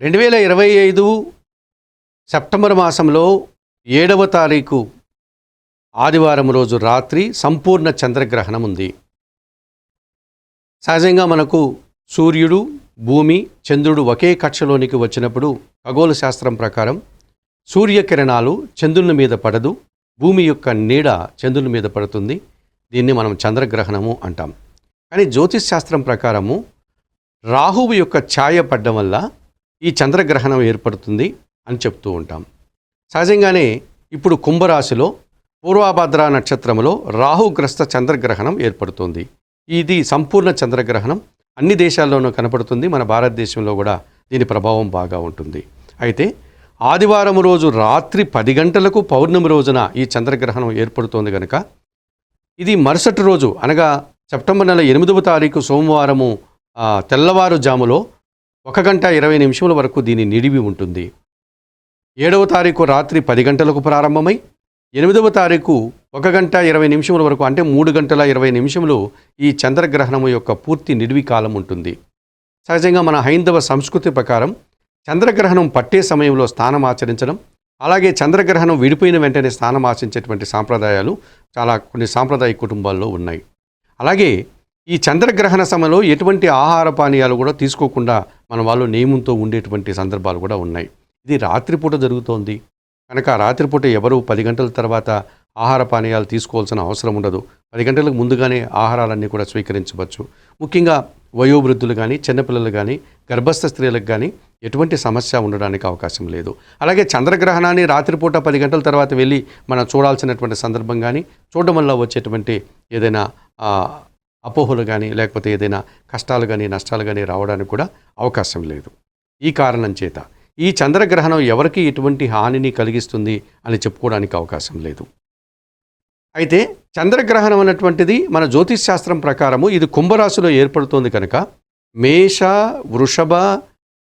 రెండు వేల ఇరవై ఐదు సెప్టెంబర్ మాసంలో ఏడవ తారీఖు ఆదివారం రోజు రాత్రి సంపూర్ణ చంద్రగ్రహణం ఉంది. సహజంగా మనకు సూర్యుడు భూమి చంద్రుడు ఒకే కక్షలోనికి వచ్చినప్పుడు ఖగోళ శాస్త్రం ప్రకారం సూర్యకిరణాలు చంద్రుని మీద పడదు భూమి యొక్క నీడ చంద్రుని మీద పడుతుంది. దీన్ని మనం చంద్రగ్రహణము అంటాం. కానీ జ్యోతిష్ శాస్త్రం ప్రకారము రాహువు యొక్క ఛాయ పడ్డం వల్ల ఈ చంద్రగ్రహణం ఏర్పడుతుంది అని చెప్తూ ఉంటాం. సహజంగానే ఇప్పుడు కుంభరాశిలో పూర్వాభద్ర నక్షత్రంలో రాహుగ్రస్త చంద్రగ్రహణం ఏర్పడుతుంది. ఇది సంపూర్ణ చంద్రగ్రహణం. అన్ని దేశాల్లోనూ కనపడుతుంది. మన భారతదేశంలో కూడా దీని ప్రభావం బాగా ఉంటుంది. అయితే ఆదివారం రోజు రాత్రి పది గంటలకు పౌర్ణమి రోజున ఈ చంద్రగ్రహణం ఏర్పడుతోంది కనుక ఇది మరుసటి రోజు అనగా సెప్టెంబర్ నెల ఎనిమిదవ తారీఖు సోమవారము తెల్లవారుజాములో ఒక గంట ఇరవై నిమిషముల వరకు దీని నిడివి ఉంటుంది. ఏడవ తారీఖు రాత్రి పది గంటలకు ప్రారంభమై ఎనిమిదవ తారీఖు ఒక గంట ఇరవై నిమిషముల వరకు అంటే మూడు గంటల ఇరవై నిమిషములు ఈ చంద్రగ్రహణము యొక్క పూర్తి నిడివి కాలం ఉంటుంది. సహజంగా మన హైందవ సంస్కృతి ప్రకారం చంద్రగ్రహణం పట్టే సమయంలో స్థానం ఆచరించడం అలాగే చంద్రగ్రహణం విడిపోయిన వెంటనే స్థానం ఆచరించేటువంటి సాంప్రదాయాలు చాలా కొన్ని సాంప్రదాయ కుటుంబాల్లో ఉన్నాయి. అలాగే ఈ చంద్రగ్రహణ సమయంలో ఎటువంటి ఆహార పానీయాలు కూడా తీసుకోకుండా మన వాళ్ళు నియమంతో ఉండేటువంటి సందర్భాలు కూడా ఉన్నాయి. ఇది రాత్రిపూట జరుగుతోంది. కనుక రాత్రిపూట ఎవరు పది గంటల తర్వాత ఆహార పానీయాలు తీసుకోవాల్సిన అవసరం ఉండదు. పది గంటలకు ముందుగానే ఆహారాలన్నీ కూడా స్వీకరించవచ్చు. ముఖ్యంగా వయోవృద్ధులు కానీ చిన్నపిల్లలు కానీ గర్భస్థ స్త్రీలకు కానీ ఎటువంటి సమస్య ఉండడానికి అవకాశం లేదు. అలాగే చంద్రగ్రహణాన్ని రాత్రిపూట పది గంటల తర్వాత వెళ్ళి మనం చూడాల్సినటువంటి సందర్భం కానీ చూడడం వల్ల వచ్చేటువంటి ఏదైనా అపోహలు కానీ లేకపోతే ఏదైనా కష్టాలు కానీ నష్టాలు కానీ రావడానికి కూడా అవకాశం లేదు. ఈ కారణం చేత ఈ చంద్రగ్రహణం ఎవరికి ఎటువంటి హానిని కలిగిస్తుంది అని చెప్పుకోవడానికి అవకాశం లేదు. అయితే చంద్రగ్రహణం అన్నటువంటిది మన జ్యోతిష్ శాస్త్రం ప్రకారము ఇది కుంభరాశిలో ఏర్పడుతోంది కనుక మేష వృషభ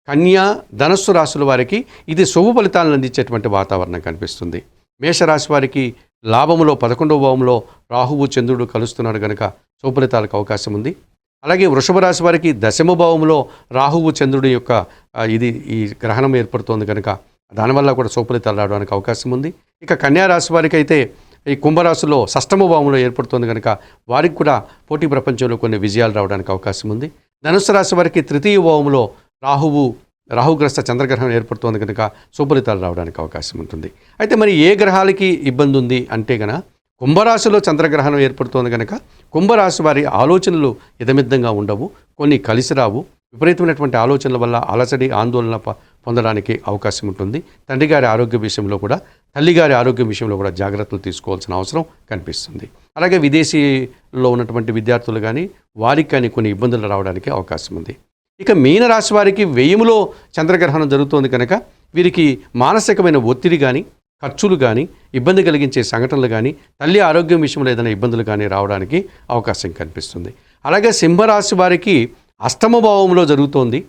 కన్య ధనస్సు రాశుల వారికి ఇది శుభ ఫలితాలను అందించేటువంటి వాతావరణం కనిపిస్తుంది. మేషరాశి వారికి లాభములో పదకొండవ భావంలో రాహువు చంద్రుడు కలుస్తున్నాడు కనుక సుఫలితాలకు అవకాశం ఉంది. అలాగే వృషభ రాశి వారికి దశమ భావంలో రాహువు చంద్రుడి యొక్క ఇది ఈ గ్రహణం ఏర్పడుతోంది కనుక దానివల్ల కూడా సుఫలితాలు రావడానికి అవకాశం ఉంది. ఇక కన్యా రాశి వారికి అయితే ఈ కుంభరాశిలో షష్టమ భావంలో ఏర్పడుతోంది కనుక వారికి కూడా పోటీ ప్రపంచంలో కొన్ని విజయాలు రావడానికి అవకాశం ఉంది. ధనుసు రాశి వారికి తృతీయ భావంలో రాహువు రాహుగ్రస్త చంద్రగ్రహణం ఏర్పడుతోంది కనుక సుఫలితాలు రావడానికి అవకాశం ఉంటుంది. అయితే మరి ఏ గ్రహాలకి ఇబ్బంది ఉంది అంటే గన కుంభరాశిలో చంద్రగ్రహణం ఏర్పడుతోంది కనుక కుంభరాశి వారి ఆలోచనలు ఇదమిద్దంగా ఉండవు కొన్ని కలిసి రావు. విపరీతమైనటువంటి ఆలోచనల వల్ల అలసడి ఆందోళన పొందడానికి అవకాశం ఉంటుంది. తండ్రి గారి ఆరోగ్య విషయంలో కూడా తల్లిగారి ఆరోగ్యం విషయంలో కూడా జాగ్రత్తలు తీసుకోవాల్సిన అవసరం కనిపిస్తుంది. అలాగే విదేశీలో ఉన్నటువంటి విద్యార్థులు కానీ వారికి కానీ కొన్ని ఇబ్బందులు రావడానికి అవకాశం ఉంది. ఇక మీనరాశి వారికి వ్యయములో చంద్రగ్రహణం జరుగుతోంది కనుక వీరికి మానసికమైన ఒత్తిడి కానీ ఖర్చులు కానీ ఇబ్బంది కలిగించే సంఘటనలు కానీ తల్లి ఆరోగ్యం విషయంలో ఏదైనా ఇబ్బందులు కానీ రావడానికి అవకాశం కనిపిస్తుంది. అలాగే సింహరాశి వారికి అస్తమభావంలో జరుగుతోంది.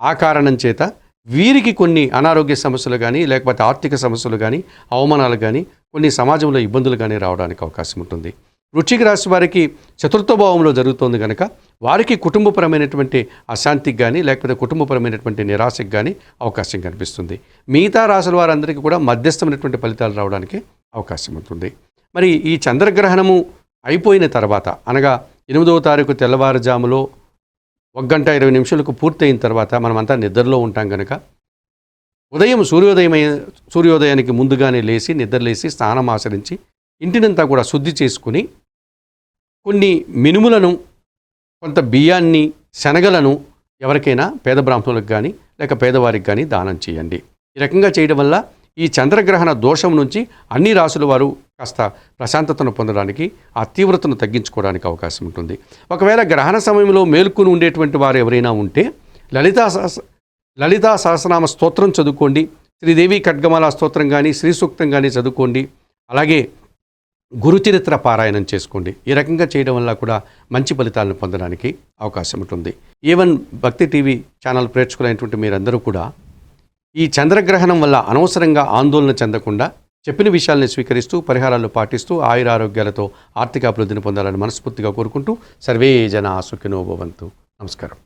ఆ కారణం చేత వీరికి కొన్ని అనారోగ్య సమస్యలు కానీ లేకపోతే ఆర్థిక సమస్యలు కానీ అవమానాలు కానీ కొన్ని సమాజంలో ఇబ్బందులు కానీ రావడానికి అవకాశం ఉంటుంది. వృచ్చిక రాశి వారికి చతుర్థ భావంలో జరుగుతోంది కనుక వారికి కుటుంబపరమైనటువంటి అశాంతికి కానీ లేకపోతే కుటుంబపరమైనటువంటి నిరాశకి కానీ అవకాశం కనిపిస్తుంది. మిగతా రాశుల వారందరికీ కూడా మధ్యస్థమైనటువంటి ఫలితాలు రావడానికి అవకాశం ఉంటుంది. మరి ఈ చంద్రగ్రహణము అయిపోయిన తర్వాత అనగా ఎనిమిదవ తారీఖు తెల్లవారుజాములో ఒక గంట ఇరవై నిమిషాలకు పూర్తయిన తర్వాత మనమంతా నిద్రలో ఉంటాం కనుక ఉదయం సూర్యోదయం సూర్యోదయానికి ముందుగానే లేచి నిద్రలేసి స్నానం ఆచరించి ఇంటినంతా కూడా శుద్ధి చేసుకుని కొన్ని మినుములను కొంత బియ్యాన్ని శనగలను ఎవరికైనా పేద బ్రాహ్మణులకు కానీ లేక పేదవారికి కానీ దానం చేయండి. ఈ రకంగా చేయడం వల్ల ఈ చంద్రగ్రహణ దోషం నుంచి అన్ని రాసుల వారు కాస్త ప్రశాంతతను పొందడానికి ఆ తీవ్రతను తగ్గించుకోవడానికి అవకాశం ఉంటుంది. ఒకవేళ గ్రహణ సమయంలో మేల్కొని ఉండేటువంటి వారు ఎవరైనా ఉంటే లలితా లలితా సహస్రనామ స్తోత్రం చదువుకోండి. శ్రీదేవి ఖడ్గమాల స్తోత్రం కానీ శ్రీ సూక్తం కానీ చదువుకోండి. అలాగే గురుచరిత్ర పారాయణం చేసుకోండి. ఈ రకంగా చేయడం వల్ల కూడా మంచి ఫలితాలను పొందడానికి అవకాశం ఉంటుంది. ఈవెన్ భక్తి టీవీ ఛానల్ ప్రేక్షకులైనటువంటి మీరందరూ కూడా ఈ చంద్రగ్రహణం వల్ల అనవసరంగా ఆందోళన చెందకుండా చెప్పిన విషయాల్ని స్వీకరిస్తూ పరిహారాలు పాటిస్తూ ఆయురారోగ్యాలతో ఆర్థిక అభివృద్ధిని పొందాలని మనస్ఫూర్తిగా కోరుకుంటూ సర్వే జన సుఖినో భవంతు. నమస్కారం.